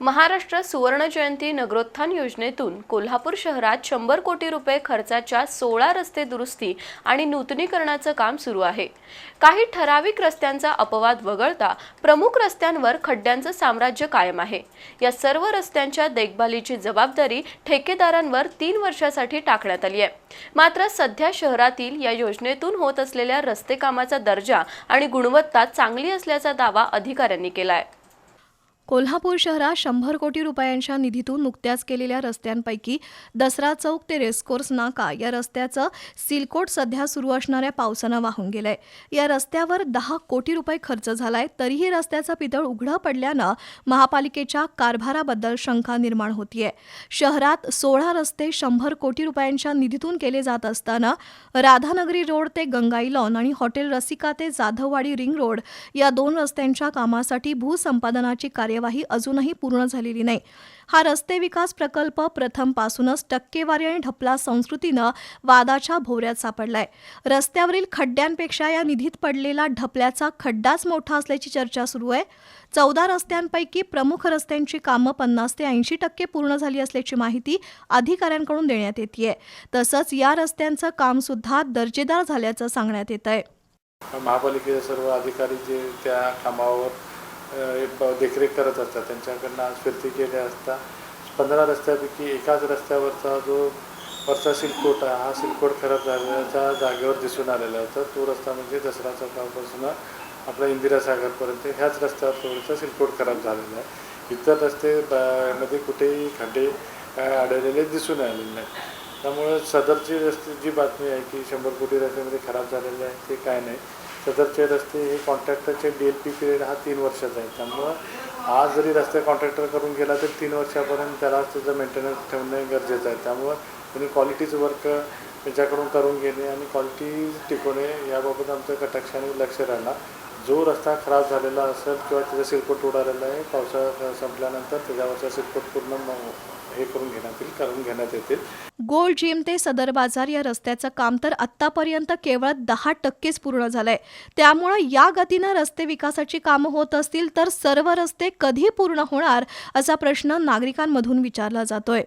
महाराष्ट्र सुवर्ण जयंती नगरोत्थान योजनेतून कोल्हापूर शहरात शंभर कोटी रुपये खर्चाच्या सोळा रस्ते दुरुस्ती आणि नूतनीकरणाचं काम सुरू आहे. काही ठराविक रस्त्यांचा अपवाद वगळता प्रमुख रस्त्यांवर खड्ड्यांचं साम्राज्य कायम आहे. या सर्व रस्त्यांच्या देखभालीची जबाबदारी ठेकेदारांवर तीन वर्षासाठी टाकण्यात आली आहे. मात्र सध्या शहरातील या योजनेतून होत असलेल्या रस्ते कामाचा दर्जा आणि गुणवत्ता चांगली असल्याचा दावा अधिकाऱ्यांनी केला आहे कोल्हापूर शहरात शंभर कोटी रुपयांच्या निधीतून नुकत्याच केलेल्या रस्त्यांपैकी दसरा चौक ते रेसकोर्स नाका या रस्त्याचं सिलकोट सध्या सुरू असणाऱ्या पावसानं वाहून गेलंय. या रस्त्यावर दहा कोटी रुपये खर्च झालाय तरीही रस्त्याचं पितळ उघडं पडल्यानं महापालिकेच्या कारभाराबद्दल शंका निर्माण होतीये. शहरात सोळा रस्ते शंभर कोटी रुपयांच्या निधीतून केले जात असताना राधानगरी रोड ते गंगाई लॉन आणि हॉटेल रसिका ते जाधववाडी रिंग रोड या दोन रस्त्यांच्या कामासाठी भूसंपादनाची कार्य कार्यवाही अजूनही पूर्ण झालेली नाही. हा रस्ते विकास प्रकल्प प्रथमपासूनच टक्केवारी आणि ढपला संस्कृतीनं वादाच्या भोवऱ्यात सापडलाय. रस्त्यावरील खड्ड्यांपेक्षा या निधीत पडलेला ढपल्याचा खड्डाच मोठा असल्याची चर्चा सुरू आहे. चौदा रस्त्यांपैकी प्रमुख रस्त्यांची कामं पन्नास ते ऐंशी टक्के पूर्ण झाली असल्याची माहिती अधिकाऱ्यांकडून देण्यात येते तसंच या रस्त्यांचं काम सुद्धा दर्जेदार झाल्याचं सांगण्यात येत आहे महापालिकेचे सर्व अधिकारी जे त्या कामावर देखरेख करत असतात. त्यांच्याकडनं आज फिरती केल्या असता. पंधरा रस्त्यापैकी एकाच रस्त्यावरचा जो वरचा सिलकोट आहे हा सिलकोट खराब झाल्याच्या जागेवर दिसून आलेला होता. तो रस्ता म्हणजे दसरा चौकापासून आपला इंदिरा सागरपर्यंत ह्याच रस्त्यावर थोडंसं सिलकोट खराब झालेला आहे. इतर रस्ते मध्ये कुठेही खड्डे आढळलेले दिसून आलेले नाही त्यामुळे सदरची रस्ते जी बातमी आहे की शंभर कोटी रस्त्यामध्ये खराब झालेले आहे ते काय नाही. सदरचे रस्ते हे कॉन्ट्रॅक्टरचे डी एल पी पिरियड हा तीन वर्षाचा आहे. त्यामुळं आज जरी रस्ते कॉन्ट्रॅक्टर करून गेला तर तीन वर्षापर्यंत त्याला त्याचं मेंटेनन्स ठेवणे गरजेचं आहे. त्यामुळं त्यांनी क्वालिटीचं वर्क त्याच्याकडून करून घेणे आणि क्वालिटी टिकवणे याबाबत आमचं कटाक्षाने लक्ष राहणार. जो रस्ता खराब झालेला असेल किंवा त्याचा सिरकोट उडालेला आहे पावसाळा संपल्यानंतर त्याच्यावरचा सिरकोट पूर्ण हे करून घेण्यात येईल करून घेण्यात येतील. गोल्ड जिम ते सदर बाजार या रस्त्याचं काम तर आत्तापर्यंत केवळ दहा टक्केच पूर्ण झालंय. त्यामुळं या गतीनं रस्ते विकासाची कामं होत असतील तर सर्व रस्ते कधी पूर्ण होणार असा प्रश्न नागरिकांमधून विचारला जातोय.